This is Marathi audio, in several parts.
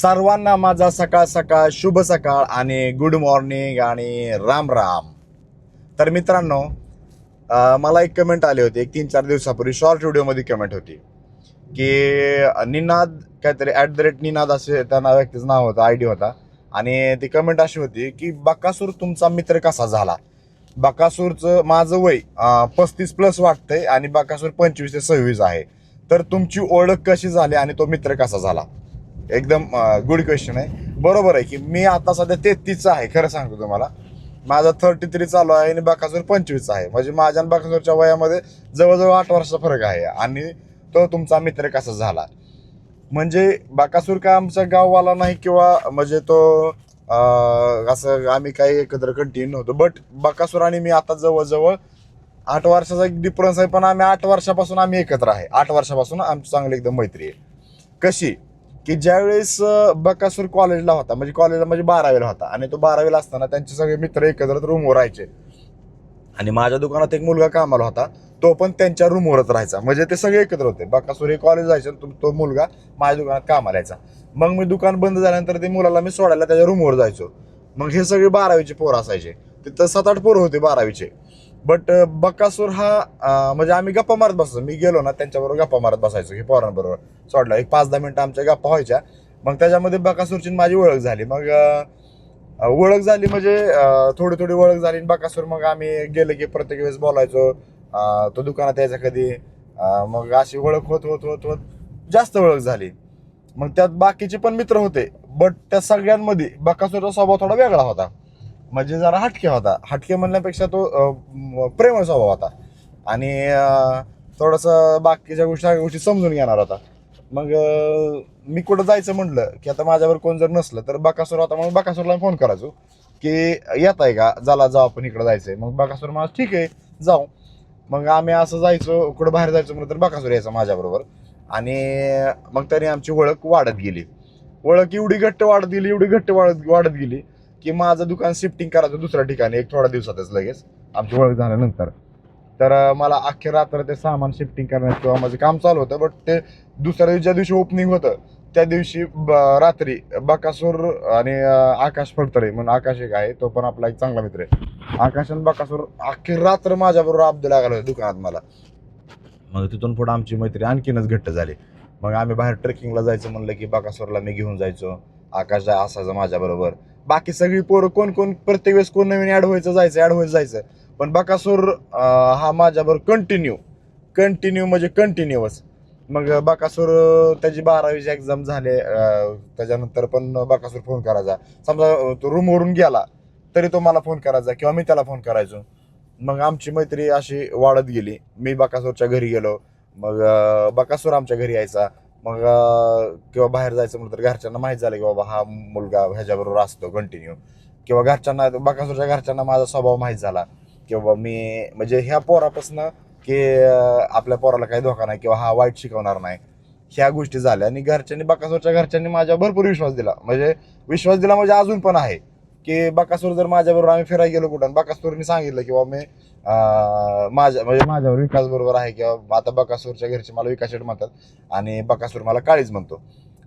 सर्वांना माझा सकाळ सकाळ शुभ सकाळ आणि गुड मॉर्निंग आणि राम राम. तर मित्रांनो मला एक कमेंट आली होती. एक तीन चार दिवसापूर्वी शॉर्ट व्हिडिओमध्ये कमेंट होती की निनाद काहीतरी ॲट द रेट निनाद असे त्या नाव व्यक्तीचं नाव होतं आय डी होता. आणि ती कमेंट अशी होती की बकासूर तुमचा मित्र कसा झाला? बकासूरचं माझं वय पस्तीस प्लस वाटतंय आणि बकासूर पंचवीस ते सव्वीस आहे. तर तुमची ओळख कशी झाली आणि तो मित्र कसा झाला? एकदम गुड क्वेश्चन आहे. बरोबर आहे की मी आता सध्या तेहतीसचा आहे खरं सांगतो तुम्हाला. माझा थर्टी थ्री चालू आहे आणि बाकासूर पंचवीसचा आहे. म्हणजे माझ्या आणि बाकासूरच्या वयामध्ये जवळजवळ आठ वर्षाचा फरक आहे आणि तो तुमचा मित्र कसा झाला. म्हणजे बाकासूर काय आमचा गाववाला नाही किंवा म्हणजे तो असं आम्ही काही एकत्र कंटिन्यू नव्हतो. बट बाकासूर आणि मी आता जवळजवळ आठ वर्षाचा एक डिफरन्स आहे पण आम्ही आठ वर्षापासून आम्ही एकत्र आहे. आठ वर्षापासून आमची चांगली एकदम मैत्री आहे. कशी? की ज्यावेळेस बकासूर कॉलेजला होता म्हणजे कॉलेजला म्हणजे बारावीला होता आणि तो बारावीला असताना त्यांचे सगळे मित्र एकत्र रूमवर राहायचे. आणि माझ्या दुकानात एक मुलगा कामाला होता तो पण त्यांच्या रूमवरच राहायचा. म्हणजे ते सगळे एकत्र होते. बकासूर हे कॉलेज जायचं आणि तो- तो मुलगा माझ्या दुकानात कामाला यायचा. मग मी दुकान बंद झाल्यानंतर ते मुलाला मी सोडायला त्याच्या रूमवर जायचो. मग हे सगळे बारावीचे पोरं असायचे. तिथं सात आठ पोरं होते बारावीचे. बट uh, बकासूर हा म्हणजे आम्ही गप्पा मारत बसायचो. मी गेलो ना त्यांच्याबरोबर गप्पा मारत बसायचो हे पोरांबरोबर. सोडला एक पाच दहा मिनटं आमच्या गप्पा व्हायच्या. मग त्याच्यामध्ये बकासूरची माझी ओळख झाली. मग ओळख झाली म्हणजे थोडी थोडी ओळख झाली. आणि बकासूर मग आम्ही गेलो की प्रत्येक वेळेस बोलायचो. तो दुकानात यायचा कधी? मग अशी ओळख होत होत होत होत जास्त ओळख झाली. मग त्यात बाकीचे पण मित्र होते. बट त्या सगळ्यांमध्ये बकासूरचा स्वभाव थोडा वेगळा होता. म्हणजे जरा हटके होता. हटके म्हणण्यापेक्षा तो अं, प्रेमळ स्वभाव होता. आणि थोडंसं बाकीच्या गोष्टी गोष्टी समजून घेणार होता. मग मी कुठं जायचं म्हणलं की आता माझ्यावर कोण जर नसलं तर बकासूर होता मग बकासूरला फोन करायचो की येत आहे का? झाला जाऊ आपण इकडं जायचंय. मग बकासूर मला ठीक आहे जाऊ. मग आम्ही असं जायचो कुठं बाहेर जायचो म्हणलं तर बकासूर यायचा माझ्याबरोबर. आणि मग तरी आमची ओळख वाढत गेली. ओळख एवढी घट्ट वाढत गेली एवढी घट्ट वाढत वाढत गेली की माझं दुकान शिफ्टिंग करायचं दुसऱ्या ठिकाणी एक थोड्या दिवसातच लगेच. आमची ओळख झाल्यानंतर. तर मला अख्खे रात्र ते सामान शिफ्टिंग करण्यात किंवा माझं काम चालू होतं बट ते दुसऱ्या दिवशी ज्या दिवशी ओपनिंग होतं त्या दिवशी ब- रात्री बकासूर आणि आकाश फडतरे म्हणून आकाश एक आहे तो पण आपला एक चांगला मित्र आहे. आकाश आणि बकासूर अख्खी रात्र माझ्याबरोबर अब्दुल लागला होता दुकानात मला. मग तिथून पुढे आमची मैत्री आणखीनच घट्ट झाली. मग आम्ही बाहेर ट्रेकिंगला जायचं म्हणलं की बकासूरला मी घेऊन जायचो. आकाश जा- असायचं माझ्याबरोबर. बाकी सगळी पोरं कोण कोण प्रत्येक वेळेस कोण नवीन ॲड व्हायचं जायचं ॲड व्हायचं जायचं. पण बकासूर हा माझ्याबरोबर कंटिन्यू कंटिन्यू म्हणजे कंटिन्युअस मग बकासूर त्याची बारावीची एक्झाम झाले त्याच्यानंतर पण बकासूर फोन करायचा. समजा तो रूमवरून गेला तरी तो मला फोन करायचा किंवा मी त्याला फोन करायचो. मग आमची मैत्री अशी वाढत गेली. मी बकासूरच्या घरी गेलो. मग बकासूर आमच्या घरी यायचा. मग किंवा बाहेर जायचं म्हटलं तर घरच्यांना माहीत झालं की बाबा हा मुलगा ह्याच्याबरोबर असतो कंटिन्यू किंवा घरच्यांना बाकासूरच्या घरच्यांना माझा स्वभाव माहीत झाला. किंवा मी म्हणजे ह्या पोरापासनं की आपल्या पोराला काही धोका नाही किंवा हा वाईट शिकवणार नाही. ह्या गोष्टी झाल्या आणि घरच्यांनी बाकासूरच्या घरच्यांनी माझ्या भरपूर विश्वास दिला. म्हणजे विश्वास दिला म्हणजे अजून पण आहे. की बकासूर जर माझ्याबरोबर आम्ही फिरायला गेलो कुठं बकासूरनी सांगितलं की बाबा मी माझ्या म्हणजे माझ्यावर विकास बरोबर आहे किंवा आता बकासूरच्या घरचे मला विकास शेठ म्हणतात आणि बकासूर मला काळीच म्हणतो.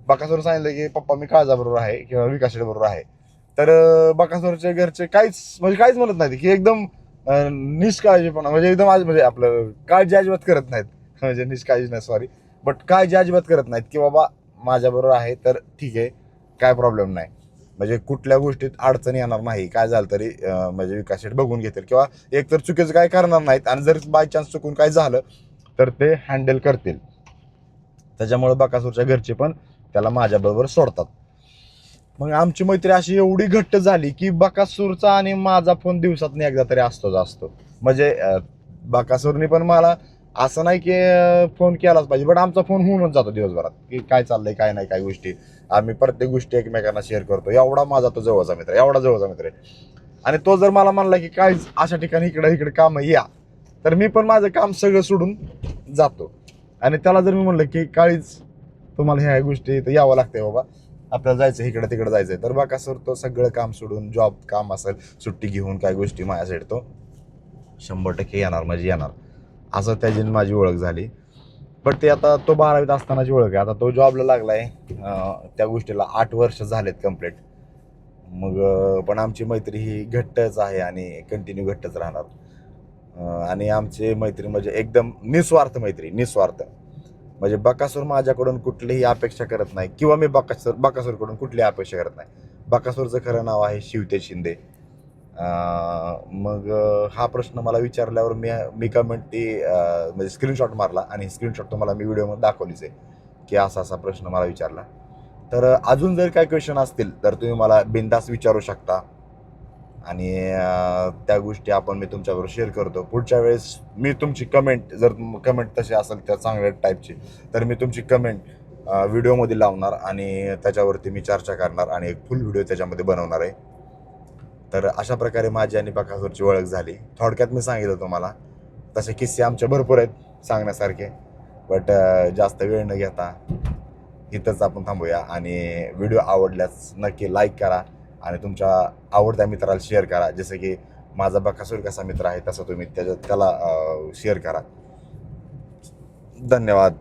बकासूर सांगितलं की पप्पा मी काळजाबरोबर आहे किंवा विकास शेठ बरोबर आहे. तर बकासूरच्या घरचे काहीच म्हणजे काहीच म्हणत नाही की एकदम निष्काळजीपणा म्हणजे एकदम आज म्हणजे आपलं काळजी अजिबात करत नाहीत. म्हणजे निष्काळजी नाही सॉरी बट काळजी अजिबात करत नाहीत की बाबा माझ्याबरोबर आहे तर ठीक आहे काय प्रॉब्लेम नाही. म्हणजे कुठल्या गोष्टीत अडचण येणार नाही काय झालं तरी म्हणजे विकास बघून घेतील किंवा एकतर चुकीचं काय करणार नाहीत आणि जर बाय चान्स चुकून काय झालं तर ते हँडल करतील. त्याच्यामुळे बकासूरच्या घरचे पण त्याला माझ्याबरोबर सोडतात. मग आमची मैत्री अशी एवढी घट्ट झाली की बकासूरचा आणि माझा फोन दिवसात एकदा तरी असतोच असतो. म्हणजे अं, बकासूरनी पण मला असं नाही की फोन केलाच पाहिजे बट आमचा फोन होऊनच जातो दिवसभरात की काय चाललंय काय नाही काय गोष्टी. आम्ही प्रत्येक गोष्टी एकमेकांना शेअर करतो. एवढा माझा तो जवळचा मित्र एवढा जवळचा मित्र आहे. आणि तो जर मला म्हणला की काय अशा ठिकाणी इकडे इकडे काम या. तर मी पण माझं काम सगळं सोडून जातो. आणि त्याला जर मी म्हणलं की काळीच तुम्हाला ह्या गोष्टी इथं यावं लागतंय बाबा. आपल्याला जायचं इकडं तिकडं जायचंय. तर बा सर तो सगळं काम सोडून जॉब काम असेल सुट्टी घेऊन काय गोष्टी माझ्यासाठी तो शंभर टक्के येणार म्हणजे येणार. असं त्याची माझी ओळख झाली. बट ते आता तो बारावीत असतानाची ओळख आहे. आता तो जॉबला लागलाय. आहे त्या गोष्टीला आठ वर्ष झालेत कंप्लीट मग पण आमची मैत्री ही घट्टच आहे आणि कंटिन्यू घट्टच राहणार. आणि आमची मैत्री म्हणजे एकदम निस्वार्थ मैत्री निस्वार्थ. म्हणजे बकासूर माझ्याकडून कुठलीही अपेक्षा करत नाही. किंवा मी बकासूर बकासूरकडून कुठलीही अपेक्षा करत नाही. बकासूरचं खरं नाव आहे शिवते शिंदे. मग हा प्रश्न मला विचारल्यावर मी मी कमेंट ती म्हणजे स्क्रीनशॉट मारला आणि स्क्रीनशॉट तुम्हाला मी व्हिडिओमध्ये दाखवलीच आहे की असा असा प्रश्न मला विचारला. तर अजून जर काय क्वेश्चन असतील तर तुम्ही मला बिंदास विचारू शकता. आणि त्या गोष्टी आपण मी तुमच्याबरोबर शेअर करतो. पुढच्या वेळेस मी तुमची कमेंट जर कमेंट तशी असेल त्या चांगल्या टाईपची तर मी तुमची कमेंट व्हिडिओमध्ये लावणार आणि त्याच्यावरती मी चर्चा करणार आणि एक फुल व्हिडिओ त्याच्यामध्ये बनवणार आहे. तर अशा प्रकारे माझी आणि बकासूरची ओळख झाली. थोडक्यात मी सांगितलं तुम्हाला तसे किस्से आमचे भरपूर आहेत सांगण्यासारखे बट जास्त वेळ न घेता इथंच आपण थांबूया आणि व्हिडिओ आवडल्यास नक्की लाईक करा आणि तुमच्या आवडत्या मित्राला शेअर करा. जसं की माझा बकासूर कसा मित्र आहे तसा तुम्ही त्याच्या त्याला शेअर करा. धन्यवाद.